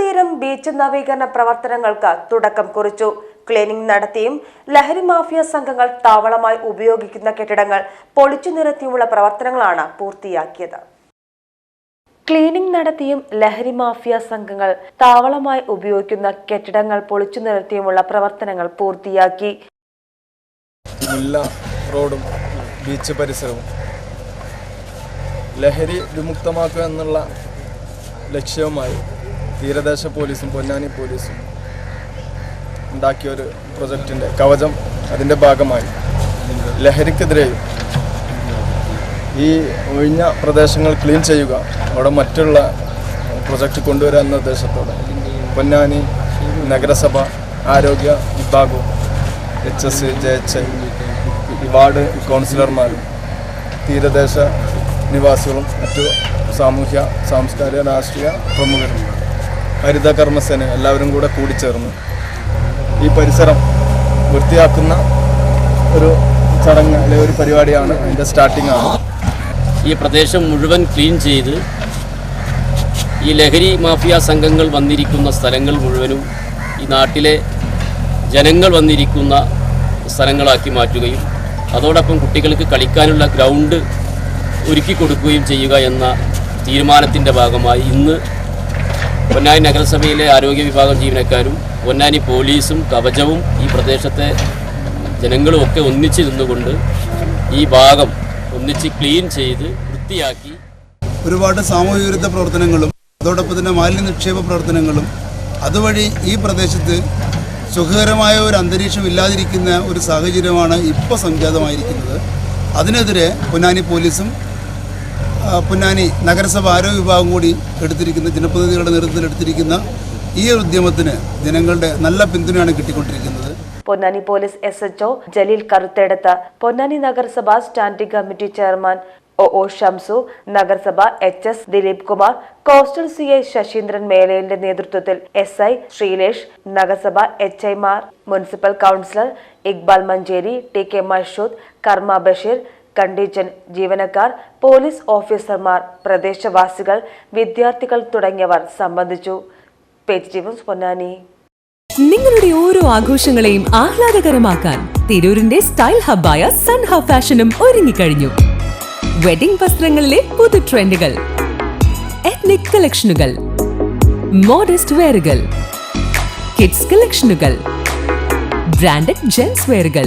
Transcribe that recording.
തീരം ബീച്ച് നവീകരണ പ്രവർത്തനങ്ങൾക്ക് തുടക്കം കുറിച്ചു. ക്ലീനിംഗ് നടത്തിയും ലഹരി മാഫിയ സംഘങ്ങൾ താവളമായി ഉപയോഗിക്കുന്ന കെട്ടിടങ്ങൾ പൊളിച്ചു നിരത്തിയുമുള്ള പ്രവർത്തനങ്ങളാണ് പൂർത്തിയാക്കിയത്. ക്ലീനിംഗ് നടത്തിയും ലഹരി മാഫിയ സംഘങ്ങൾ താവളമായി ഉപയോഗിക്കുന്ന കെട്ടിടങ്ങൾ പൊളിച്ചു നിരത്തിയുമുള്ള പ്രവർത്തനങ്ങൾ പൂർത്തിയാക്കി. മുല്ല റോഡും ബീച്ച് പരിസരവും ലഹരി വിമുക്തമാക്കുക എന്നുള്ള ലക്ഷ്യവുമായി തീരദേശ പോലീസും പൊന്നാനി പോലീസും ഉണ്ടാക്കിയ ഒരു പ്രൊജക്റ്റിന്റെ കവചം അതിന്റെ ഭാഗമായി ലഹരിക്കെതിരെയും ഈ ഒഴിഞ്ഞ പ്രദേശങ്ങൾ ക്ലീൻ ചെയ്യുക അവിടെ മറ്റുള്ള പ്രൊജക്റ്റ് കൊണ്ടുവരാൻ എന്ന ഉദ്ദേശത്തോടെ പൊന്നാനി നഗരസഭ ആരോഗ്യ വിഭാഗവും H S J H I ward കൗൺസിലർമാരും തീരദേശ നിവാസികളും മറ്റു സാമൂഹ്യ സാംസ്കാരിക രാഷ്ട്രീയ പ്രമുഖരും ഹരിത കർമ്മസേന എല്ലാവരും കൂടെ കൂടിച്ചേർന്ന് ഈ പരിസരം വൃത്തിയാക്കുന്ന ഒരു ചടങ്ങ് അല്ലെങ്കിൽ ഒരു പരിപാടിയാണ് അതിന്റെ സ്റ്റാർട്ടിംഗ് ആണ്. ഈ പ്രദേശം മുഴുവൻ ക്ലീൻ ചെയ്ത് ഈ ലഹരി മാഫിയ സംഘങ്ങൾ വന്നിരിക്കുന്ന സ്ഥലങ്ങൾ മുഴുവനും ഈ നാട്ടിലെ ജനങ്ങൾ വന്നിരിക്കുന്ന സ്ഥലങ്ങളാക്കി മാറ്റുകയും അതോടൊപ്പം കുട്ടികൾക്ക് കളിക്കാനുള്ള ഗ്രൗണ്ട് ഒരുക്കി കൊടുക്കുകയും ചെയ്യുക എന്ന തീരുമാനത്തിന്റെ ഭാഗമായി ഇന്ന് പൊന്നാനി നഗരസഭയിലെ ആരോഗ്യ വിഭാഗം ജീവനക്കാരും പൊന്നാനി പോലീസും കവചവും ഈ പ്രദേശത്തെ ജനങ്ങളും ഒക്കെ ഒന്നിച്ച് നിന്നുകൊണ്ട് ഈ ഭാഗം ഒന്നിച്ച് ക്ലീൻ ചെയ്ത് വൃത്തിയാക്കി ഒരുപാട് സാമൂഹ്യ വിരുദ്ധ പ്രവർത്തനങ്ങളും അതോടൊപ്പം തന്നെ മാലിന്യ നിക്ഷേപ പ്രവർത്തനങ്ങളും അതുവഴി ഈ പ്രദേശത്ത് സുഖകരമായ ഒരു അന്തരീക്ഷം ഇല്ലാതിരിക്കുന്ന ഒരു സാഹചര്യമാണ് ഇപ്പോൾ സംജാതമായിരിക്കുന്നത്. അതിനെതിരെ പൊന്നാനി പോലീസും പൊന്നാനി നഗരസഭ ആരോഗ്യ വിഭാഗം കൂടി എടുത്തിരിക്കുന്ന ജനപ്രതിനിധികളുടെ നേതൃത്വത്തിൽ എടുത്തിരിക്കുന്ന ഈ ഉദ്യമത്തിന് ജനങ്ങളുടെ നല്ല പിന്തുണയാണ് കിട്ടിക്കൊണ്ടിരിക്കുന്നത്. Ponnani police S H O Jaleel കറുത്തെടുത്ത Ponnani നഗരസഭ standing committee chairman O O Shamsu നഗരസഭ H S Dileep Kumar coastal C I Sasheendran മേലയിലിന്റെ നേതൃത്വത്തിൽ എസ് ഐ ശ്രീലേഷ് നഗരസഭ H ഐമാർ municipal councillor Iqbal Manjeri T K Mashood Karma Basheer കണ്ടീജൻ ജീവനക്കാർ police ഓഫീസർമാർ പ്രദേശവാസികൾ വിദ്യാർത്ഥികൾ തുടങ്ങിയവർ സംബന്ധിച്ചു. പേജ് പൊന്നാനി. നിങ്ങളുടെ ഓരോ ആഘോഷങ്ങളെയും ആഹ്ലാദകരമാക്കാൻ തിരൂരിന്റെ സ്റ്റൈൽ ഹബ്ബായ സൺ ഹബ് ഫാഷനും ഒരുങ്ങിക്കഴിഞ്ഞു. വെഡിംഗ് വസ്ത്രങ്ങളിലെ പുതു ട്രെൻഡുകൾ എത്നിക് കളക്ഷനുകൾ മോഡസ്റ്റ് വെയറുകൾ കിഡ്സ് കളക്ഷനുകൾ ബ്രാൻഡഡ് ജെൻസ് വെയറുകൾ